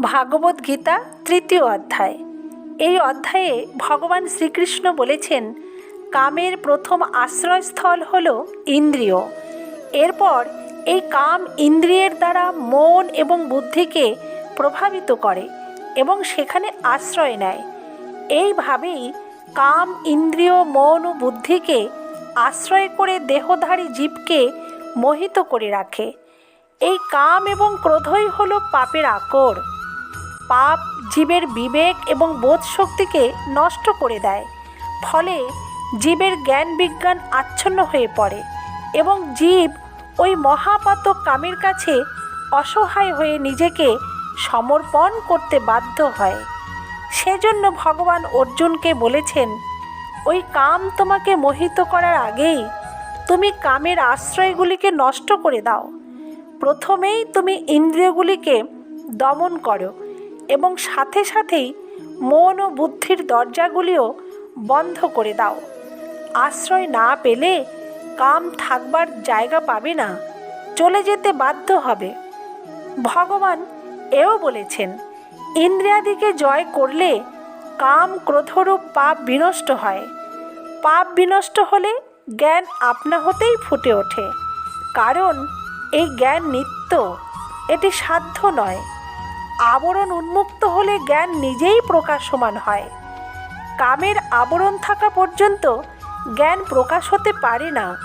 ভাগবত গীতা তৃতীয় অধ্যায়। এই অধ্যায়ে ভগবান শ্রীকৃষ্ণ বলেছেন, কামের প্রথম আশ্রয়স্থল হল ইন্দ্রিয়। এরপর এই কাম ইন্দ্রিয়ের দ্বারা মন এবং বুদ্ধিকে প্রভাবিত করে এবং সেখানে আশ্রয় নেয়। এইভাবেই কাম ইন্দ্রিয়, মন ও বুদ্ধিকে আশ্রয় করে দেহধারী জীবকে মোহিত করে রাখে। এই কাম এবং ক্রোধই হল পাপের আকর। পাপ, জীবের বিবেক এবং বোধ শক্তিকে নষ্ট করে দেয়। ফলে জীবের জ্ঞান বিজ্ঞান আচ্ছন্ন হয়ে পড়ে এবং জীব ওই মহাপাতক কামের কাছে অসহায় হয়ে নিজেকে সমর্পণ করতে বাধ্য হয়। সেজন্য ভগবান অর্জুনকে বলেছেন, ওই কাম তোমাকে মোহিত করার আগেই তুমি কামের আশ্রয়গুলিকে নষ্ট করে দাও। প্রথমেই তুমি ইন্দ্রিয়গুলিকে দমন করো এবং সাথে সাথেই মন ও বুদ্ধির দরজাগুলিও বন্ধ করে দাও। আশ্রয় না পেলে কাম থাকবার জায়গা পাবে না, চলে যেতে বাধ্য হবে। ভগবান এও বলেছেন, ইন্দ্রিয়াদিকে জয় করলে কাম ক্রোধরূপ পাপ বিনষ্ট হয়। পাপ বিনষ্ট হলে জ্ঞান আপনা হতেই ফুটে ওঠে। কারণ এই জ্ঞান নিত্য, এটি সাধ্য নয়। আবরণ উন্মুক্ত হলে জ্ঞান নিজেই প্রকাশমান হয়। কামের আবরণ থাকা পর্যন্ত জ্ঞান প্রকাশ হতে পারে না।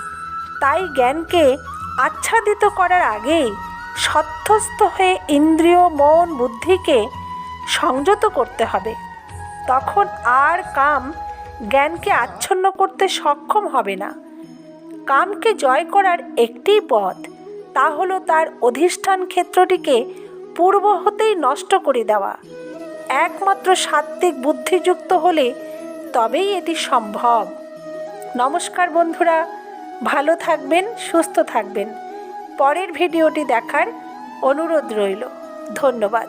তাই জ্ঞানকে আচ্ছাদিত করার আগেই সত্যস্থ হয়ে ইন্দ্রিয়, মন, বুদ্ধিকে সংযত করতে হবে। তখন আর কাম জ্ঞানকে আচ্ছন্ন করতে সক্ষম হবে না। কামকে জয় করার একটিই পথ, তা হলো তার অধিষ্ঠান ক্ষেত্রটিকে পূর্ব হতেই নষ্ট করে দেওয়া। একমাত্র সাত্ত্বিক বুদ্ধিযুক্ত হলে তবেই এটি সম্ভব। নমস্কার বন্ধুরা, ভালো থাকবেন, সুস্থ থাকবেন। পরের ভিডিওটি দেখার অনুরোধ রইল। ধন্যবাদ।